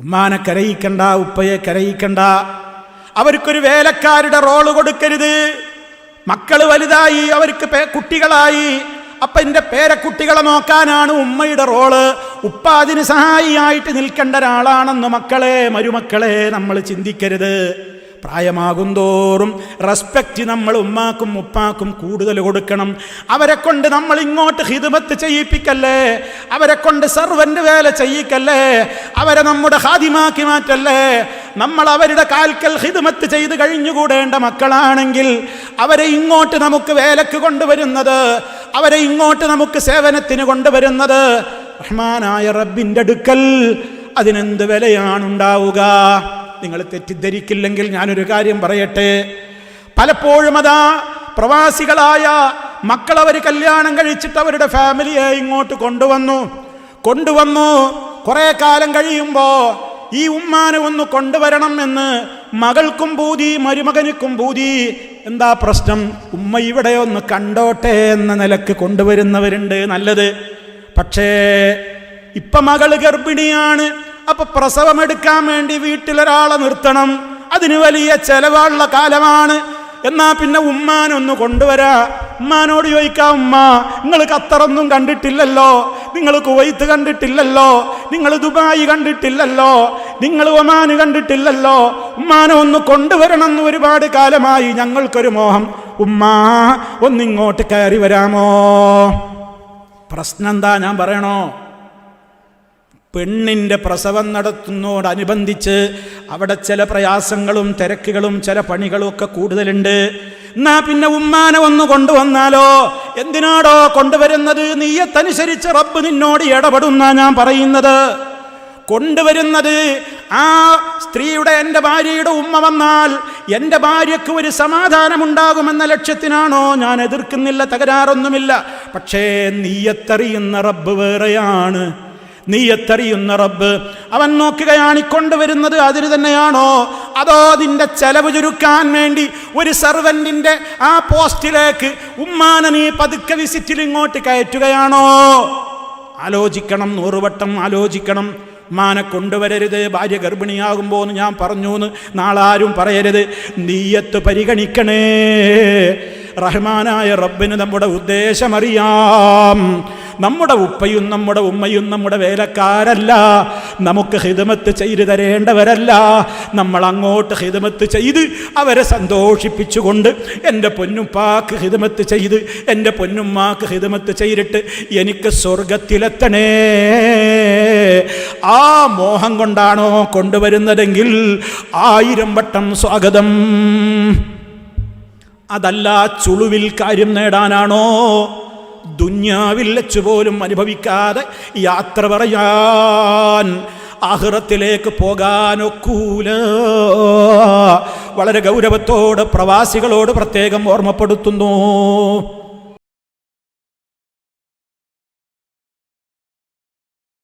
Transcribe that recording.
ഉമ്മാനെ കരയിക്കണ്ട ഉപ്പയെ കരയിക്കണ്ട. അവർക്കൊരു വേലക്കാരുടെ റോൾ കൊടുക്കരുത്. മക്കൾ വലുതായി അവർക്ക് കുട്ടികളായി. അപ്പൊ എന്റെ പേരക്കുട്ടികളെ നോക്കാനാണ് ഉമ്മയുടെ റോൾ. ഉപ്പ അതിന് സഹായിയായിട്ട് നിൽക്കേണ്ട ഒരാളാണെന്ന് മക്കളെ മരുമക്കളെ നമ്മൾ ചിന്തിക്കരുത്. പ്രായമാകുന്തോറും റെസ്പെക്റ്റ് നമ്മൾ ഉമ്മാക്കും ഉപ്പാക്കും കൂടുതൽ കൊടുക്കണം. അവരെ കൊണ്ട് നമ്മൾ ഇങ്ങോട്ട് ഹിതുമത്ത് ചെയ്യിപ്പിക്കല്ലേ? അവരെ കൊണ്ട് സർവന്റ് വേല ചെയ്യിക്കല്ലേ? അവരെ നമ്മുടെ ഹാദിമാക്കി മാറ്റല്ലേ? നമ്മൾ അവരുടെ കാൽക്കൽ ഹിദമത്ത് ചെയ്ത് കഴിഞ്ഞുകൂടേണ്ട മക്കളാണെങ്കിൽ അവരെ ഇങ്ങോട്ട് നമുക്ക് വേലക്ക് കൊണ്ടുവരുന്നത് അവരെ ഇങ്ങോട്ട് നമുക്ക് സേവനത്തിന് കൊണ്ടുവരുന്നത് റഹ്മാനായ റബ്ബിന്റെ അടുക്കൽ. അതിനെന്ത് വിലയാണുണ്ടാവുക? നിങ്ങൾ തെറ്റിദ്ധരിക്കില്ലെങ്കിൽ ഞാനൊരു കാര്യം പറയട്ടെ. പലപ്പോഴും അതാ പ്രവാസികളായ മക്കളവർ കല്യാണം കഴിച്ചിട്ട് അവരുടെ ഫാമിലിയെ ഇങ്ങോട്ട് കൊണ്ടുവന്നു. കൊണ്ടുവന്നു. കുറെ കാലം കഴിയുമ്പോൾ ഈ ഉമ്മാനെ ഒന്ന് കൊണ്ടുവരണം എന്ന് മകൾക്കും പൂതി മരുമകനിക്കും പൂതി. എന്താ പ്രശ്നം? ഉമ്മ ഇവിടെ ഒന്ന് കണ്ടോട്ടെ എന്ന നിലയ്ക്ക് കൊണ്ടുവരുന്നവരുണ്ട് നല്ലത്. പക്ഷേ ഇപ്പൊ മകൾ ഗർഭിണിയാണ്. അപ്പൊ പ്രസവമെടുക്കാൻ വേണ്ടി വീട്ടിലൊരാളെ നിർത്തണം. അതിന് വലിയ ചെലവുള്ള കാലമാണ്. എന്നാ പിന്നെ ഉമ്മാനൊന്ന് കൊണ്ടുവരാ. ഉമ്മാനോട് ചോദിക്കാം ഉമ്മ നിങ്ങൾ ഖത്തറൊന്നും കണ്ടിട്ടില്ലല്ലോ നിങ്ങൾ കുവൈത്ത് കണ്ടിട്ടില്ലല്ലോ നിങ്ങൾ ദുബായ് കണ്ടിട്ടില്ലല്ലോ നിങ്ങൾ ഒമാന് കണ്ടിട്ടില്ലല്ലോ ഉമ്മാനെ ഒന്ന് കൊണ്ടുവരണം എന്ന് ഒരുപാട് കാലമായി ഞങ്ങൾക്കൊരു മോഹം. ഉമ്മാ ഒന്നിങ്ങോട്ട് കയറി വരാമോ? പ്രശ്നം എന്താ ഞാൻ പറയണോ? പെണ്ണിന്റെ പ്രസവം നടത്തുന്നതോടനുബന്ധിച്ച് അവിടെ ചില പ്രയാസങ്ങളും തിരക്കുകളും ചില പണികളും ഒക്കെ കൂടുതലുണ്ട്. എന്നാ പിന്നെ ഉമ്മാനെ ഒന്ന് കൊണ്ടുവന്നാലോ? എന്തിനാടോ കൊണ്ടുവരുന്നത്? നീയത്തനുസരിച്ച് റബ്ബ് നിന്നോട് ഇടപെടുന്ന ഞാൻ പറയുന്നത്. കൊണ്ടുവരുന്നത് ആ സ്ത്രീയുടെ എന്റെ ഭാര്യയുടെ ഉമ്മ വന്നാൽ എന്റെ ഭാര്യയ്ക്ക് ഒരു സമാധാനമുണ്ടാകുമെന്ന ലക്ഷ്യത്തിനാണോ ഞാൻ എതിർക്കുന്നില്ല തകരാറൊന്നുമില്ല. പക്ഷേ നീയത്തറിയുന്ന റബ്ബ് വേറെയാണ്. നീയത്തറിയുന്ന റബ്ബ് അവൻ നോക്കുകയാണ് കൊണ്ടുവരുന്നത് അതിന് തന്നെയാണോ? അതോ അതിന്റെ ചെലവ് ചുരുക്കാൻ വേണ്ടി ഒരു സർവന്റിന്റെ ആ പോസ്റ്റിലേക്ക് ഉമ്മാനെ നീ പതുക്കെ വിസിറ്റിൽ ഇങ്ങോട്ട് കയറ്റുകയാണോ? ആലോചിക്കണം നൂറുവട്ടം ആലോചിക്കണം. മാനെ കൊണ്ടുവരരുത് ഭാര്യ ഗർഭിണിയാകുമ്പോൾ എന്ന് ഞാൻ പറഞ്ഞു എന്ന് നാളാരും പറയരുത്. നീയത്ത് പരിഗണിക്കണേ. റഹ്മാനായ റബ്ബിന് നമ്മുടെ ഉദ്ദേശമറിയാം. നമ്മുടെ ഉപ്പയും നമ്മുടെ ഉമ്മയും നമ്മുടെ വേലക്കാരല്ല. നമുക്ക് ഹിതമത്ത് ചെയ്തു തരേണ്ടവരല്ല. നമ്മൾ അങ്ങോട്ട് ഹിതമത്ത് ചെയ്ത് അവരെ സന്തോഷിപ്പിച്ചുകൊണ്ട് എന്റെ പൊന്നുപ്പാക്ക് ഹിതമത്ത് ചെയ്ത് എന്റെ പൊന്നുമ്മാക്ക് ഹിതമത്ത് ചെയ്തിട്ട് എനിക്ക് സ്വർഗത്തിലെത്തണേ. ആ മോഹം കൊണ്ടാണോ കൊണ്ടുവരുന്നതെങ്കിൽ ആയിരം വട്ടം സ്വാഗതം. അതല്ല ചുളുവിൽ കാര്യം നേടാനാണോ? ദുന്യാവിൽ വെച്ച് പോലും അനുഭവിക്കാതെ യാത്ര പറയാൻ ആഹ്റത്തിലേക്ക് പോകാനൊക്കൂല. വളരെ ഗൗരവത്തോട് പ്രവാസികളോട് പ്രത്യേകം ഓർമ്മപ്പെടുത്തുന്നു.